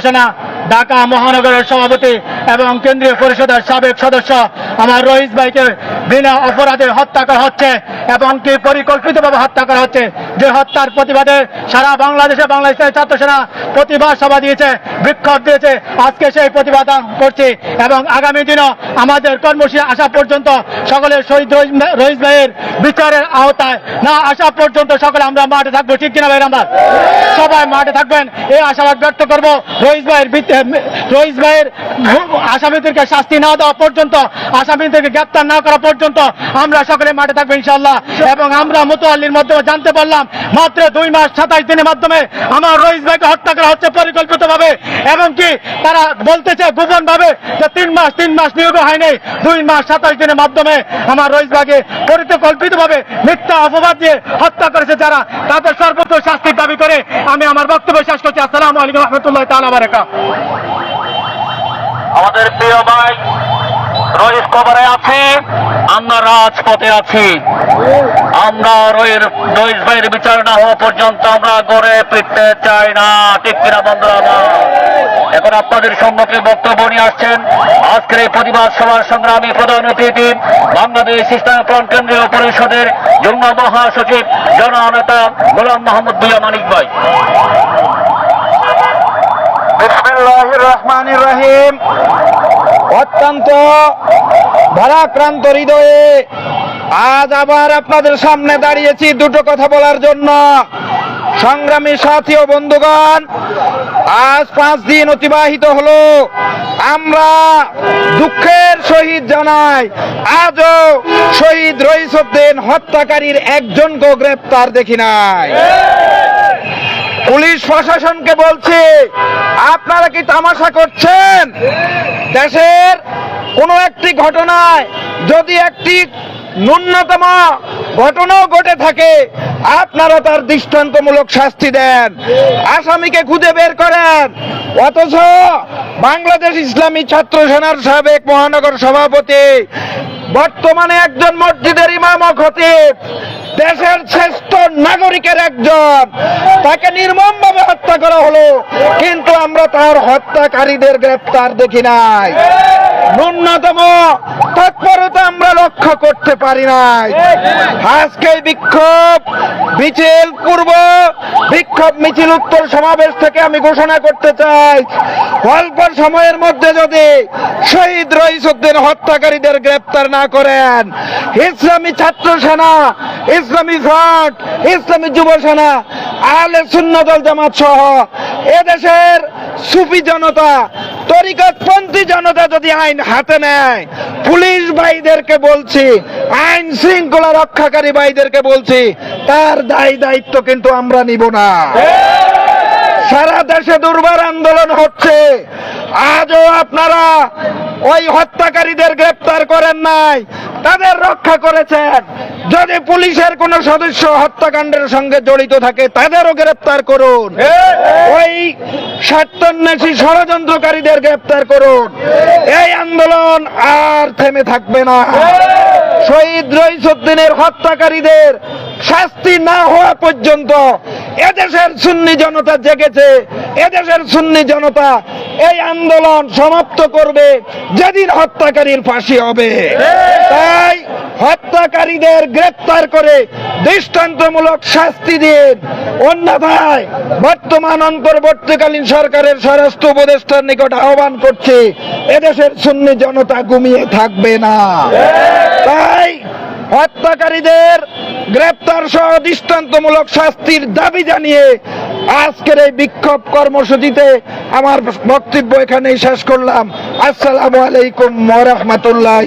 সেনা ঢাকা মহানগরের সভাপতি এবং কেন্দ্রীয় পরিষদের সাবেক সদস্য আমার রহিস ভাইকে বিনা অপরাধে হত্যা করা হচ্ছে এবং কি পরিকল্পিতভাবে হত্যা করা হচ্ছে? যে হত্যার প্রতিবাদে সারা বাংলাদেশে বাংলাদেশের ছাত্র সেনা প্রতিবাদ সভা দিয়েছে, বিক্ষোভ দিয়েছে। আজকে সেই প্রতিবাদ করছি এবং আগামী দিনও আমাদের কর্মসূচি আসা পর্যন্ত সকলের শহীদ রহিস ভাইয়ের বিচারের আওতায় না আসা পর্যন্ত সকলে আমরা মাঠে থাকব। ঠিক কিনা ভাই আমরা সবাই মাঠে থাকবেন। এই আশাবাদ ব্যক্ত করব। রহিস ভাইয়ের রহিস ভাইয়ের আসামিদেরকে শাস্তি না দেওয়া পর্যন্ত আসামিদেরকে গ্রেপ্তার না করা পর্যন্ত আমরা সকলে মাঠে থাকব ইনশাল্লাহ এবং আমরা মোতোয়াল্লির মাধ্যমে জানতে পারলাম মাত্র দুই মাস সাতাইশ দিনের মাধ্যমে আমার রহিস ভাইকে হত্যা করা হচ্ছে পরিকল্পিত ভাবে এবং কি তারা বলতেছে গোপন ভাবে যে তিন মাস তিন মাস নিয়োগ হয়নি। দুই মাস সাতাইশ দিনের মাধ্যমে আমার রহিস ভাইকে পরিকল্পিত ভাবে মিথ্যা অপবাদ দিয়ে হত্যা করেছে যারা। তাদের সর্বোচ্চ শাস্তির দাবি করে আমি আমার বক্তব্য শেষ করছি। আসসালামু আলাইকুম রহমতুল্লাহ তালা বারাকা আমাদের প্রিয় ভাই রহিস কবরে আছে, আমরা রাজপথে আছি। আমরা রহির রহিস ভাইয়ের বিচার না হওয়া পর্যন্ত আমরা গড়ে ফিরতে চাই না। ঠিক কিনা বন্ধুরা? এখন আপনাদের সম্মুখে বক্তব্য নিয়ে আসছেন আজকের এই প্রতিবাদ সভার সংগ্রামী প্রধান অতিথি বাংলাদেশ ইসলাম ফ্রন্ট কেন্দ্রীয় পরিষদের যুগ্ম মহাসচিব, জননেতা গোলাম মোহাম্মদ বুয়া মানিক ভাই। রহমানির রহিম। অত্যন্ত ভারাক্রান্ত হৃদয়ে আজ আবার আপনাদের সামনে দাঁড়িয়েছি দুটো কথা বলার জন্য। সংগ্রামী সাথী ও বন্ধুগণ, আজ পাঁচ দিন অতিবাহিত হলো। আমরা দুঃখের সহিত জানাই, আজও শহীদ রইসুদ্দিন হত্যাকারীর একজনকেও গ্রেপ্তার দেখি নাই। পুলিশ প্রশাসনকে বলছি, আপনারা কি তামাশা করছেন? দেশের কোনো একটি ঘটনায় যদি একটি ন্যূনতম ঘটনাও ঘটে থাকে, আপনারা তার দৃষ্টান্তমূলক শাস্তি দেন। আসামিকে খুঁজে বের করেন। অথচ বাংলাদেশ ইসলামী ছাত্র সেনার সাবেক মহানগর সভাপতি, বর্তমানে একজন মসজিদের ইমাম খতিব, দেশের শ্রেষ্ঠ নাগরিকের একজন। তাকে নির্মমভাবে হত্যা করা হলো। তার হত্যাকারীদের গ্রেপ্তার দেখি নাই। ন্যূনতম তৎপরতা আমরা লক্ষ্য করতে পারি নাই। আজকে বিক্ষোভ, মিছিল পূর্ব, বিক্ষোভ, মিছিল উত্তর সমাবেশ থেকে আমি ঘোষণা করতে চাই, অল্প সময়ের মধ্যে যদি শহীদ রইসুদ্দিন হত্যাকারীদের গ্রেপ্তার না করেন, ইসলামী ছাত্র সেনা, ইসলামী ফ্রন্ট ইসলামী যুব সেনা, আহলে সুন্নতল জামাত সহ এদেশের সুফি জনতা তরিকতপন্থী জনতা যদি আইন হাতে নেয়, পুলিশ ভাইদেরকে বলছি, আইন শৃঙ্খলা রক্ষাকারী ভাইদেরকে বলছি, তার দায় দায়িত্ব কিন্তু আমরা নিব না। সারা দেশে দুর্বার আন্দোলন হচ্ছে। আজও আপনারা ওই হত্যাকারীদের গ্রেপ্তার করেন নাই, তাদের রক্ষা করেছেন। যদি পুলিশের কোন সদস্য হত্যাকাণ্ডের সঙ্গে জড়িত থাকে, তাদেরও গ্রেপ্তার করুন। ওই স্বার্থন্বেষী ষড়যন্ত্রকারীদের গ্রেপ্তার করুন। এই আন্দোলন আর থেমে থাকবে না। শহীদ রইসুদ্দিনের হত্যাকারীদের শাস্তি না হওয়া পর্যন্ত এদেশের সুন্নি জনতা জেগেছে, এদেশের সুন্নি জনতা এই আন্দোলন সমাপ্ত করবে যেদিন হত্যাকারীর ফাঁসি হবে। তাই হত্যাকারীদের গ্রেপ্তার করে দৃষ্টান্তমূলক শাস্তি দিন অন্যথায় বর্তমান অন্তর্বর্তীকালীন সরকারের স্বরাষ্ট্র উপদেষ্টার নিকট আহ্বান করছে, এদেশের সুন্নি জনতা ঘুমিয়ে থাকবে না। তাই হত্যাকারীদের গ্রেপ্তার সহ দৃষ্টান্তমূলক শাস্তির দাবি জানিয়ে আজকের এই বিক্ষোভ কর্মসূচিতে আমার বক্তব্য এখানেই শেষ করলাম। আসসালামু আলাইকুম ওরহমতুল্লাহ